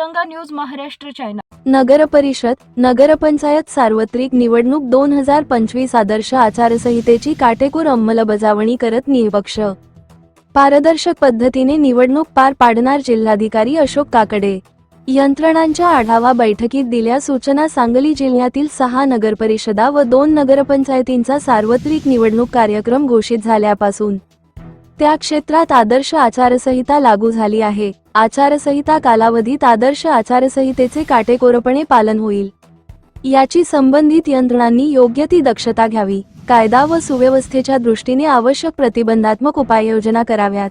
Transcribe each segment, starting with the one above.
तिरंगा news Maharashtra channel नगर परिषद नगरपंचायत सार्वत्रिक निवडणूक दोन हजार पंचवीस आदर्श आचारसंहितेची काटेकोर अंमलबजावणी करत निपक्ष पारदर्शक पद्धतीने निवडणूक पार पाडणार जिल्हाधिकारी अशोक काकडे. यंत्रणांच्या आढावा बैठकीत दिल्या सूचना सांगली जिल्ह्यातील सहा नगरपरिषदा व दोन नगरपंचायतींचा सार्वत्रिक निवडणूक कार्यक्रम घोषित झाल्यापासून. त्या क्षेत्रात आदर्श आचारसंहिता लागू झाली आहे. आचारसंहिता कालावधीत आदर्श आचारसंहितेचे काटेकोरपणे पालन होईल. याची संबंधित यंत्रणांनी योग्य ती दक्षता घ्यावी कायदा व सुव्यवस्थेच्या दृष्टीने आवश्यक प्रतिबंधात्मक उपाययोजना कराव्यात.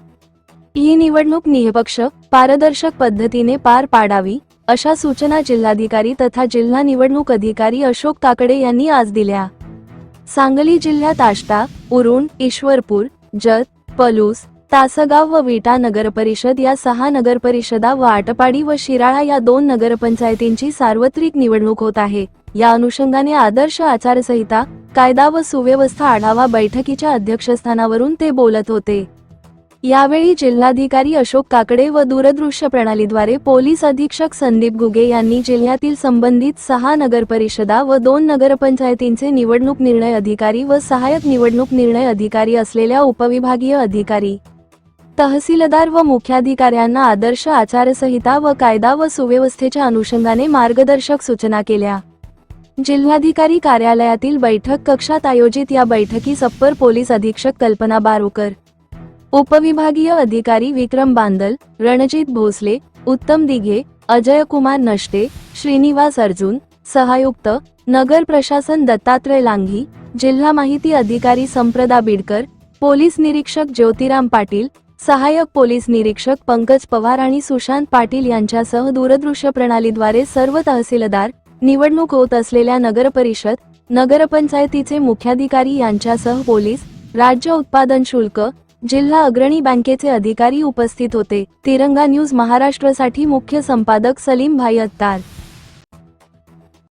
ही निवडणूक निःपक्ष पारदर्शक पद्धतीने पार पाडावी अशा सूचना जिल्हाधिकारी तथा जिल्हा निवडणूक अधिकारी अशोक काकडे यांनी आज दिल्या. सांगली जिल्ह्यात आष्टा उरुण ईश्वरपूर जत पलूस तासगाव व विटा नगरपरिषद या सहा नगरपरिषदा व आटपाडी व शिराळा या दोन नगरपंचायतींची सार्वत्रिक निवडणूक होत आहे. या अनुषंगाने आदर्श आचारसंहिता कायदा व सुव्यवस्था आढावा बैठकीच्या अध्यक्षस्थानावरून ते बोलत होते. यावेळी जिल्हाधिकारी अशोक काकडे व दूरदृश्य प्रणालीद्वारे पोलीस अधीक्षक संदीप गुगे यांनी जिल्ह्यातील संबंधित सहा नगरपरिषदा व दोन नगरपंचायतींचे निवडणूक निर्णय अधिकारी व सहाय्यक निवडणूक निर्णय अधिकारी असलेल्या उपविभागीय अधिकारी तहसीलदार व मुख्याधिकाऱ्यांना आदर्श आचारसंहिता व कायदा व सुव्यवस्थेच्या अनुषंगाने मार्गदर्शक सूचना केल्या. जिल्हाधिकारी कार्यालयातील बैठक कक्षात आयोजित या बैठकीस अप्पर पोलीस अधीक्षक कल्पना बारोकर उपविभागीय अधिकारी विक्रम बांदल रणजित भोसले उत्तम दिघे अजय कुमार नष्टे श्रीनिवास अर्जुन सहायुक्त नगर प्रशासन दत्तात्रय लांघी जिल्हा माहिती अधिकारी संप्रदा बिडकर पोलीस निरीक्षक ज्योतिराम पाटील सहाय्यक पोलीस निरीक्षक पंकज पवार आणि सुशांत पाटील यांच्यासह दूरदृश्य प्रणालीद्वारे सर्व तहसीलदार निवडणूक होत असलेल्या नगरपरिषद नगरपंचायतीचे मुख्याधिकारी यांच्यासह पोलीस राज्य उत्पादन शुल्क जिल्हा अग्रणी बँकेचे अधिकारी उपस्थित होते. तिरंगा न्यूज महाराष्ट्रसाठी मुख्य संपादक सलीम भाई अत्तार.